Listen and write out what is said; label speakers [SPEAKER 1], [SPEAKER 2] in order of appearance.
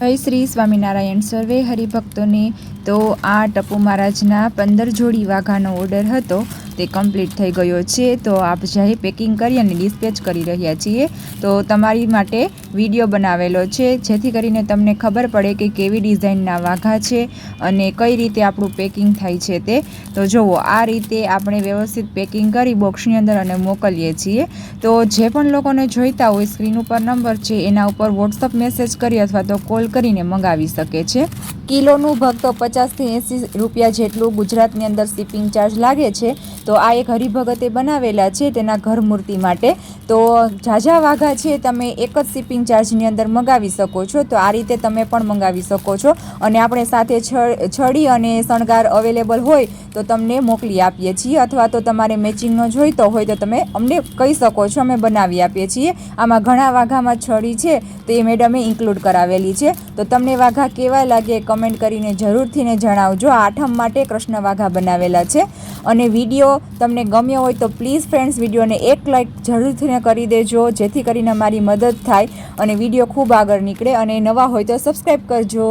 [SPEAKER 1] જય શ્રી સ્વામિનારાયણ. સર્વે હરિભક્તોને તો આ ટપુ મહારાજના પંદર જોડી વાઘાનો ઓર્ડર હતો. તે કમ્પ્લીટ થઈ ગયો છે. તો આપ જ્યારે પેકિંગ કરી અને ડિસ્પેચ કરી રહ્યા છીએ, તો તમારી માટે વીડિયો બનાવેલો છે. જેથી કરીને તમને ખબર પડે કે કેવી ડિઝાઇનના વાઘા છે અને કઈ રીતે આપણું પેકિંગ થાય છે તે. તો જુઓ, આ રીતે આપણે વ્યવસ્થિત પેકિંગ કરી બોક્સની અંદર અને મોકલીએ છીએ. તો જે પણ લોકોને જોઈતા હોય સ્ક્રીન ઉપર નંબર છે, એના ઉપર વોટ્સઅપ મેસેજ કરી અથવા તો કોલ કરીને મંગાવી શકે છે. કિલોનું ભક્તો પચાસથી એંસી રૂપિયા જેટલું ગુજરાતની અંદર શિપિંગ ચાર્જ લાગે છે. તો આ એક હરિભગતે બનાવેલા છે તેના ઘર મૂર્તિ માટે. તો ઝાઝા વાઘા છે, તમે એક જ શિપિંગ ચાર્જની અંદર મંગાવી શકો છો. તો આ રીતે તમે પણ મંગાવી શકો છો. અને આપણે સાથે છડી અને શણગાર અવેલેબલ હોય તો તમને મોકલી આપીએ છીએ. અથવા તો તમારે મેચિંગનો જોઈતો હોય તો તમે અમને કહી શકો છો. અમે બનાવી આપીએ છીએ. આમાં ઘણા વાઘામાં છડી છે, તો એ મેડમે ઇન્ક્લુડ કરાવેલી છે. તો તમને વાઘા કેવા લાગે કમેન્ટ કરીને જરૂરથી ને જણાવજો આઠમ માટે કૃષ્ણ વાઘા બનાવેલા છે. અને વીડિયો તમને ગમ્યો હોય તો પ્લીઝ ફ્રેન્ડ્સ, વિડીયોને એક લાઈક જરૂરથીને કરી દેજો, જેથી કરીને મારી મદદ થાય અને વીડિયો ખૂબ આગળ નીકળે અને નવા હોય તો સબસ્ક્રાઈબ કરજો.